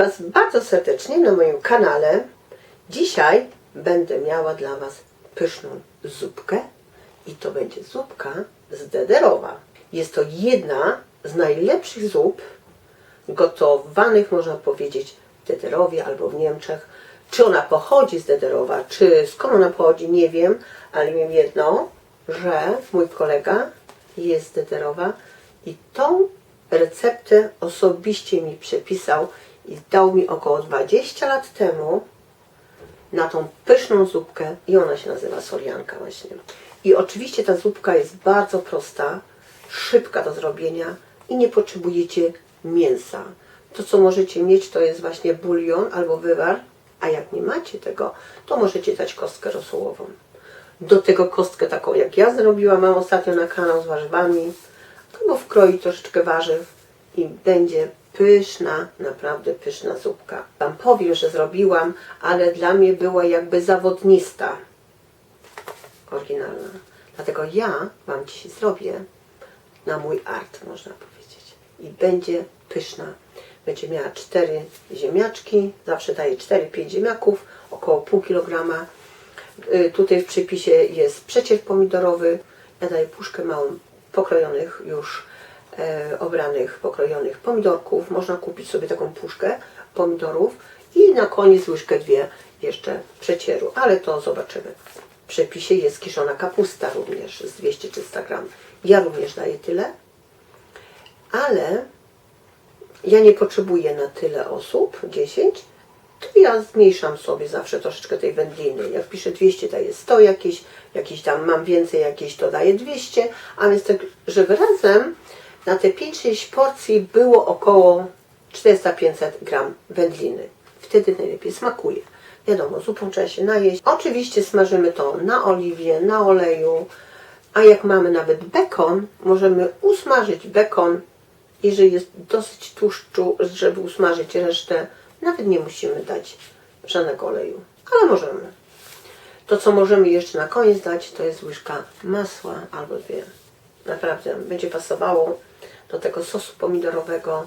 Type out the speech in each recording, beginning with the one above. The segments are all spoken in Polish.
Was bardzo serdecznie na moim kanale. Dzisiaj będę miała dla Was pyszną zupkę i to będzie zupka z dederowa. Jest to jedna z najlepszych zup gotowanych, można powiedzieć, w Dederowie albo w Niemczech. Czy ona pochodzi z Dederowa, czy skąd ona pochodzi, nie wiem, ale wiem jedno, że mój kolega jest z Dederowa i tą receptę osobiście mi przepisał i dał mi około 20 lat temu na tą pyszną zupkę i ona się nazywa sorianka właśnie. I oczywiście ta zupka jest bardzo prosta, szybka do zrobienia i nie potrzebujecie mięsa. To co możecie mieć to jest właśnie bulion albo wywar, a jak nie macie tego, to możecie dać kostkę rosołową. Do tego kostkę taką jak ja zrobiłam, mam ostatnio na kanał z warzywami, albo wkroić troszeczkę warzyw i będzie pyszna, naprawdę pyszna zupka. Wam powiem, że zrobiłam, ale dla mnie była jakby zawodnista oryginalna. Dlatego ja Wam dzisiaj zrobię na mój art, można powiedzieć. I będzie pyszna. Będzie miała 4 ziemniaczki, zawsze daję 4-5 ziemniaków, około pół kilograma. Y, Tutaj w przepisie jest przecier pomidorowy. Ja daję puszkę małą pokrojonych już obranych, pokrojonych pomidorków. Można kupić sobie taką puszkę pomidorów i na koniec łyżkę dwie jeszcze przecieru, ale to zobaczymy. W przepisie jest kiszona kapusta również z 200-300 gram. Ja również daję tyle, ale ja nie potrzebuję na tyle osób, 10, to ja zmniejszam sobie zawsze troszeczkę tej wędliny. Jak piszę 200, daję 100 jakieś, jakieś tam mam więcej jakieś, to daję 200, a więc tak, żeby razem na te 5-6 porcji było około 400-500 gram wędliny. Wtedy najlepiej smakuje. Wiadomo, zupą trzeba się najeść. Oczywiście smażymy to na oliwie, na oleju, a jak mamy nawet bekon, możemy usmażyć bekon jeżeli jest dosyć tłuszczu, żeby usmażyć resztę, nawet nie musimy dać żadnego oleju, ale możemy. To, co możemy jeszcze na koniec dać, to jest łyżka masła albo dwie. Naprawdę będzie pasowało do tego sosu pomidorowego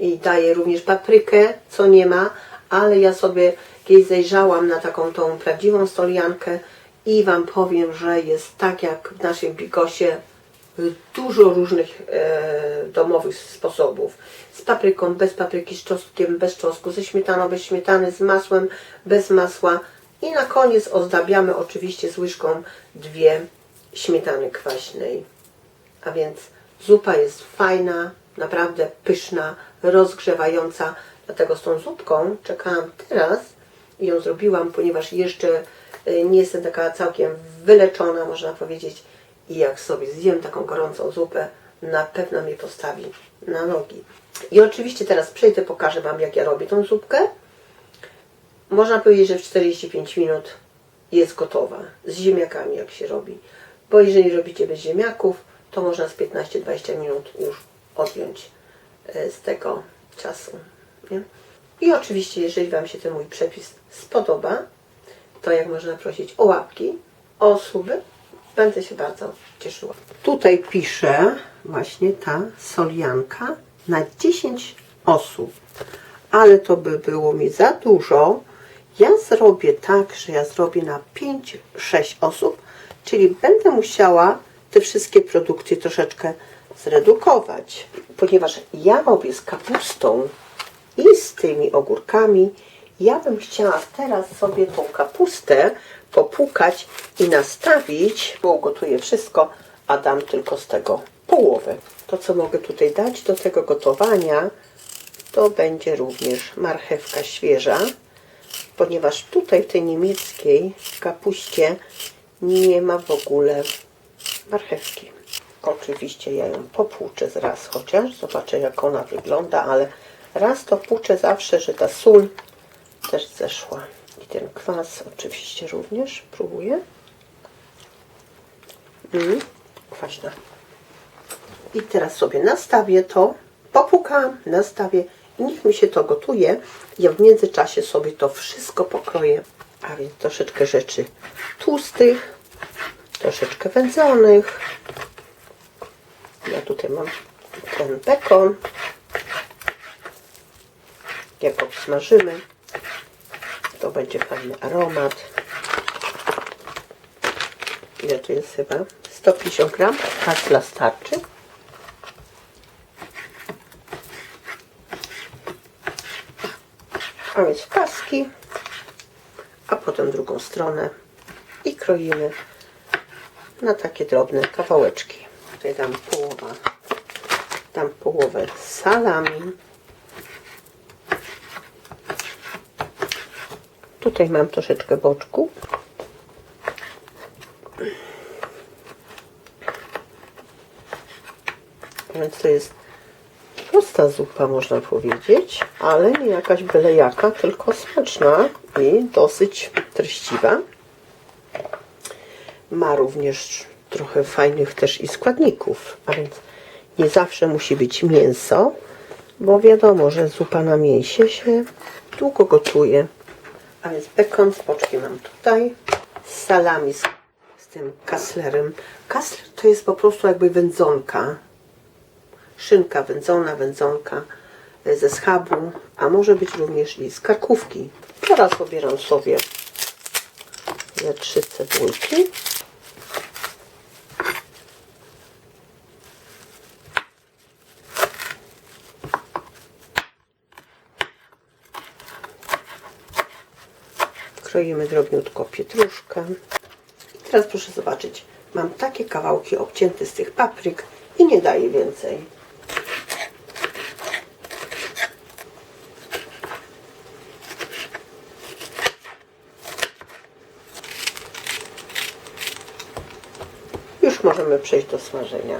i daję również paprykę, co nie ma, ale ja sobie kiedyś zajrzałam na taką tą prawdziwą stoliankę i Wam powiem, że jest tak jak w naszym bigosie dużo różnych e, domowych sposobów. Z papryką, bez papryki, z czosnkiem, bez czosnku, ze śmietaną, bez śmietany, z masłem, bez masła. I na koniec ozdabiamy oczywiście z łyżką dwie śmietany kwaśnej. A więc zupa jest fajna, naprawdę pyszna, rozgrzewająca. Dlatego z tą zupką czekałam teraz i ją zrobiłam, ponieważ jeszcze e, nie jestem taka całkiem wyleczona, można powiedzieć. I jak sobie zjem taką gorącą zupę, na pewno mnie postawi na nogi. I oczywiście teraz przejdę, pokażę Wam, jak ja robię tą zupkę. Można powiedzieć, że w 45 minut jest gotowa. Z ziemniakami, jak się robi. Bo jeżeli robicie bez ziemniaków, to można z 15-20 minut już odjąć e, z tego czasu. Nie? I oczywiście, jeżeli Wam się ten mój przepis spodoba, to jak można prosić o łapki, o suby, będę się bardzo cieszyła. Tutaj piszę właśnie ta solianka na 10 osób, ale to by było mi za dużo. Ja zrobię tak, że ja zrobię na 5-6 osób, czyli będę musiała te wszystkie produkty troszeczkę zredukować, ponieważ ja robię z kapustą i z tymi ogórkami. Ja bym chciała teraz sobie tą kapustę popłukać i nastawić, bo ugotuję wszystko, a dam tylko z tego połowę. To, co mogę tutaj dać do tego gotowania, to będzie również marchewka świeża, ponieważ tutaj w tej niemieckiej kapuście nie ma w ogóle marchewki. Oczywiście ja ją popłuczę raz chociaż, zobaczę jak ona wygląda, ale raz to płuczę zawsze, że ta sól też zeszła. I ten kwas oczywiście również próbuję. Mm, kwaśna. I teraz sobie nastawię to, popukam, nastawię i niech mi się to gotuje. Ja w międzyczasie sobie to wszystko pokroję. A więc troszeczkę rzeczy tłustych, troszeczkę wędzonych. Ja tutaj mam ten bekon. jak obsmażymy, to będzie fajny aromat. Ile to jest chyba? 150 gram, tak dla starczy. A więc paski, a potem drugą stronę i kroimy na takie drobne kawałeczki. Tutaj dam połowa, dam połowę salami. Tutaj mam troszeczkę boczku. Więc to jest prosta zupa, można powiedzieć, ale nie jakaś byle jaka, tylko smaczna i dosyć treściwa. Ma również trochę fajnych też i składników, a więc nie zawsze musi być mięso, bo wiadomo, że zupa na mięsie się długo gotuje. A więc bekon z mam tutaj, salami, z, z tym kaslerem. Kasler to jest po prostu jakby wędzonka, szynka wędzona, wędzonka e, ze schabu, a może być również i z karkówki. Teraz pobieram sobie ze trzy cebulki. Kroimy drobniutko pietruszkę. I teraz proszę zobaczyć, mam takie kawałki obcięte z tych papryk i nie daję więcej. Już możemy przejść do smażenia.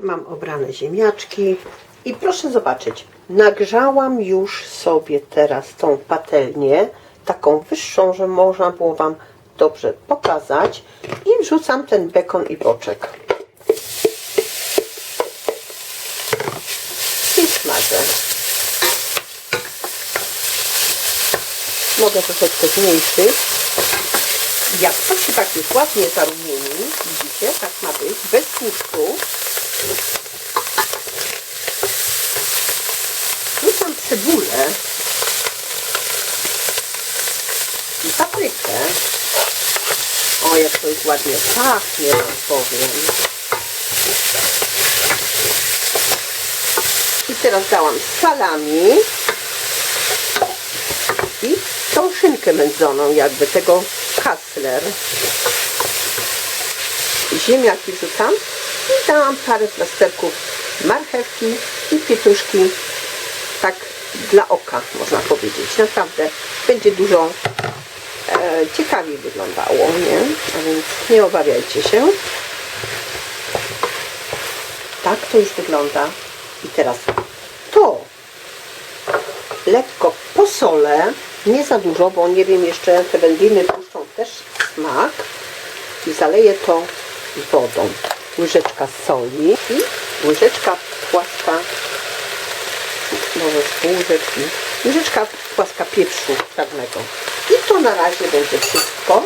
Mam obrane ziemniaczki i proszę zobaczyć, nagrzałam już sobie teraz tą patelnię, taką wyższą, że można było Wam dobrze pokazać i wrzucam ten bekon i boczek. I smażę. Mogę troszeczkę zmniejszyć. Jak to się tak już ładnie zarumieni, widzicie, tak ma być, bez tłuszczu. Wrzucam cebulę i paprykę. O, jak to już ładnie pachnie, powiem. I teraz dałam salami i tą szynkę wędzoną, jakby tego kasler. Ziemniaki wrzucam i dałam parę plasterków marchewki i pietruszki tak dla oka, można powiedzieć. Naprawdę będzie dużo ciekawiej wyglądało, nie? A więc nie obawiajcie się. Tak to już wygląda. I teraz to lekko posolę, nie za dużo, bo nie wiem, jeszcze te wędliny puszczą też smak i zaleję to wodą. Łyżeczka soli i łyżeczka płaska, może z pół łyżeczki, łyżeczka płaska pieprzu czarnego. I to na razie będzie wszystko.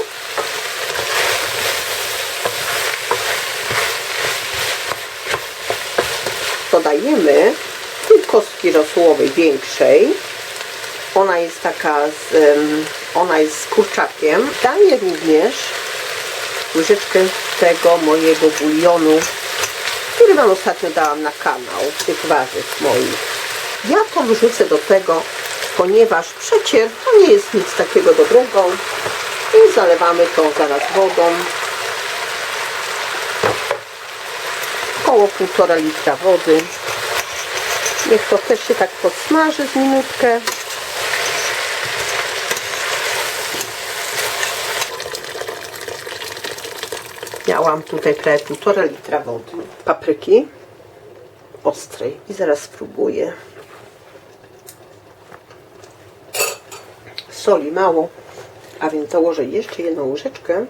Dodajemy kostki rosółowej większej. Ona jest taka z, ona jest z kurczakiem. Daję również łyżeczkę tego mojego bulionu, który Wam ostatnio dałam na kanał, tych warzyw moich. Ja to wrzucę do tego, ponieważ przecier to nie jest nic takiego dobrego i zalewamy to zaraz wodą. Około półtora litra wody. Niech to też się tak podsmaży z minutkę. Miałam tutaj prawie półtora litra wody. Papryki ostrej. I zaraz spróbuję. Soli mało, a więc założę jeszcze jedną łyżeczkę.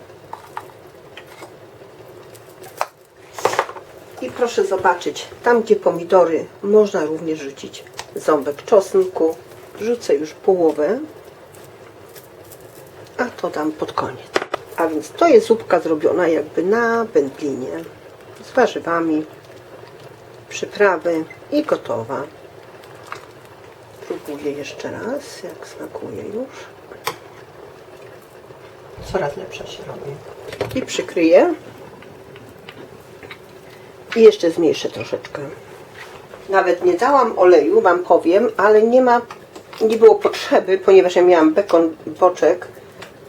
I proszę zobaczyć, tam gdzie pomidory można również rzucić ząbek czosnku. Rzucę już połowę, a to dam pod koniec. A więc to jest zupka zrobiona jakby na wędlinie z warzywami, przyprawy i gotowa. Spróbuję jeszcze raz, jak smakuje już. Coraz lepsza się robi. I przykryję. I jeszcze zmniejszę troszeczkę. Nawet nie dałam oleju, Wam powiem, ale nie ma, nie było potrzeby, ponieważ ja miałam bekon, boczek,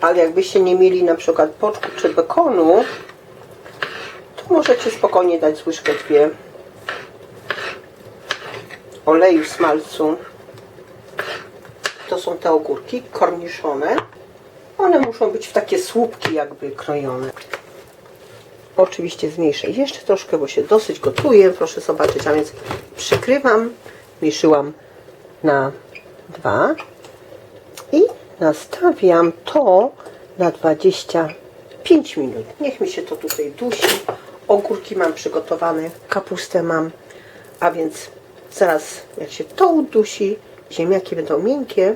ale jakbyście nie mieli na przykład boczku czy bekonu, to możecie spokojnie dać łyżkę dwie oleju smalcu. To są te ogórki korniszone. One muszą być w takie słupki jakby krojone. Oczywiście zmniejszę jeszcze troszkę, bo się dosyć gotuje. Proszę zobaczyć, a więc przykrywam, mieszyłam na dwa i nastawiam to na 25 minut. Niech mi się to tutaj dusi. Ogórki mam przygotowane, kapustę mam, a więc zaraz jak się to udusi, ziemniaki będą miękkie,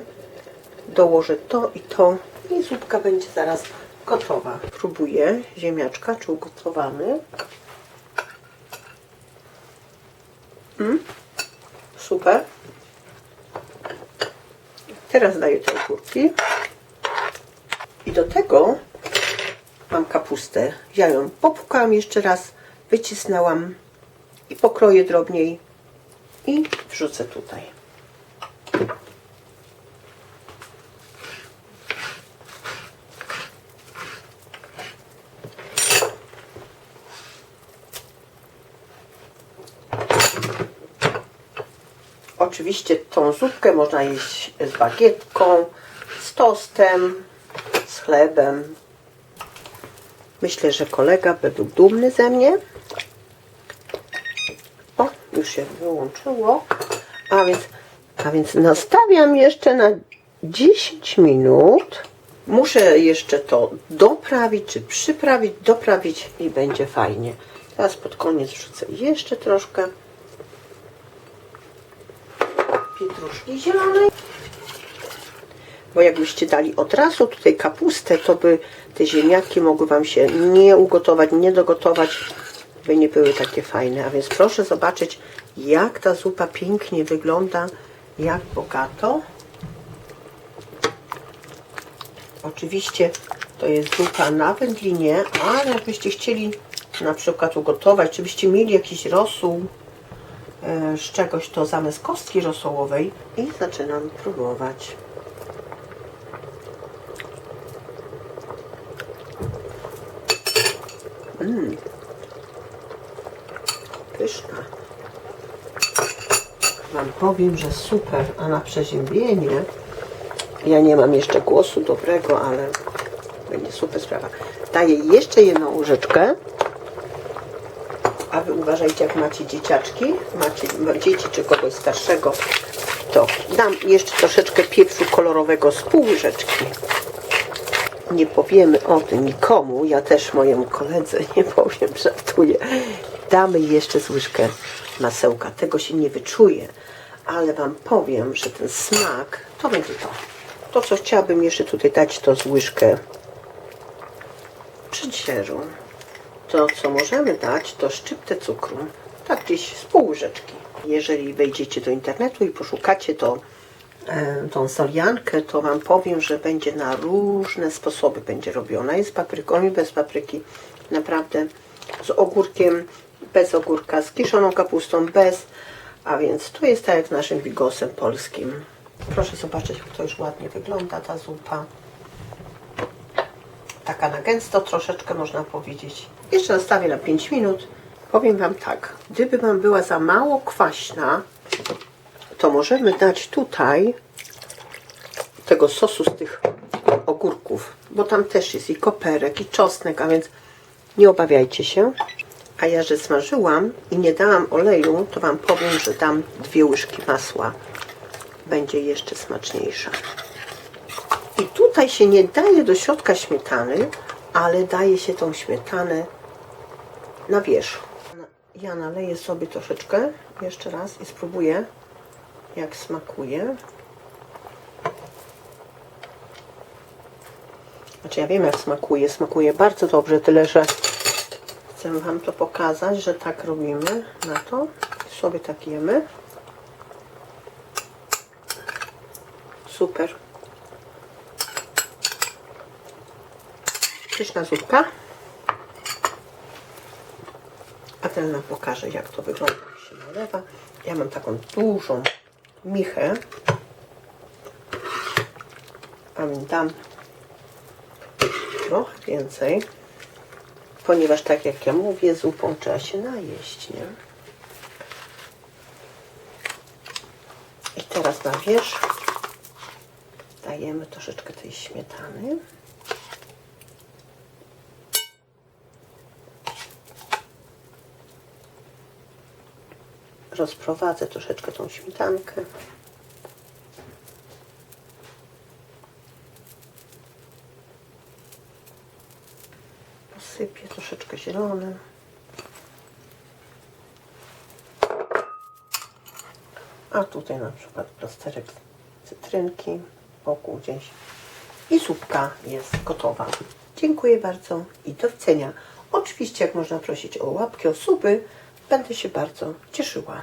dołożę to i to i zupka będzie zaraz gotowa. Próbuję ziemniaczka, czy ugotowany. Mm, super. Teraz daję te ogórki. I do tego mam kapustę. Ja ją popukałam jeszcze raz, wycisnęłam i pokroję drobniej i wrzucę tutaj. Oczywiście tą zupkę można jeść z bagietką, z tostem, z chlebem. Myślę, że kolega by był dumny ze mnie. O, już się wyłączyło. A więc, a więc nastawiam jeszcze na 10 minut. Muszę jeszcze to doprawić, czy przyprawić, doprawić i będzie fajnie. Teraz pod koniec wrzucę jeszcze troszkę pietruszki zielonej. Bo jakbyście dali od razu tutaj kapustę, to by te ziemniaki mogły Wam się nie ugotować, nie dogotować, by nie były takie fajne. A więc proszę zobaczyć, jak ta zupa pięknie wygląda, jak bogato. Oczywiście to jest zupa na wędlinie, ale jakbyście chcieli na przykład ugotować, czy byście mieli jakiś rosół, z czegoś to zamiast kostki rosołowej i zaczynam próbować. Mmm. Pyszna. Wam powiem, że super, a na przeziębienie ja nie mam jeszcze głosu dobrego, ale będzie super sprawa. Daję jeszcze jedną łyżeczkę a wy uważajcie, jak macie dzieciaczki, macie dzieci czy kogoś starszego, to dam jeszcze troszeczkę pieprzu kolorowego z pół łyżeczki. Nie powiemy o tym nikomu, ja też mojemu koledze nie powiem, żartuję. Damy jeszcze z łyżkę masełka, tego się nie wyczuje, ale Wam powiem, że ten smak, to będzie to. To, co chciałabym jeszcze tutaj dać, to z łyżkę przedsierzu to co możemy dać to szczyptę cukru, tak gdzieś z pół łyżeczki. Jeżeli wejdziecie do internetu i poszukacie to, e, tą soliankę, to Wam powiem, że będzie na różne sposoby będzie robiona. Jest z papryką i bez papryki. Naprawdę z ogórkiem, bez ogórka, z kiszoną kapustą, bez. A więc to jest tak jak naszym bigosem polskim. Proszę zobaczyć, jak to już ładnie wygląda ta zupa taka na gęsto troszeczkę można powiedzieć. Jeszcze nastawię na 5 minut. Powiem Wam tak, gdyby Wam była za mało kwaśna, to możemy dać tutaj tego sosu z tych ogórków, bo tam też jest i koperek, i czosnek, a więc nie obawiajcie się. A ja, że smażyłam i nie dałam oleju, to Wam powiem, że dam dwie łyżki masła. Będzie jeszcze smaczniejsza. I tutaj się nie daje do środka śmietany, ale daje się tą śmietanę na wierzch. Ja naleję sobie troszeczkę jeszcze raz i spróbuję jak smakuje. Znaczy ja wiem jak smakuje, smakuje bardzo dobrze, tyle że chcę Wam to pokazać, że tak robimy na to. Sobie tak jemy. Super. Pyszna zupka. A ten nam pokaże, jak to wygląda, się nalewa. Ja mam taką dużą michę. A mi dam trochę więcej, ponieważ tak jak ja mówię, zupą trzeba się najeść, nie? I teraz na wierzch dajemy troszeczkę tej śmietany. Rozprowadzę troszeczkę tą śmietankę. Posypię troszeczkę zielonym. A tutaj na przykład plasterek cytrynki wokół gdzieś. I zupka jest gotowa. Dziękuję bardzo i do widzenia. Oczywiście, jak można prosić o łapki, o suby, będę się bardzo cieszyła.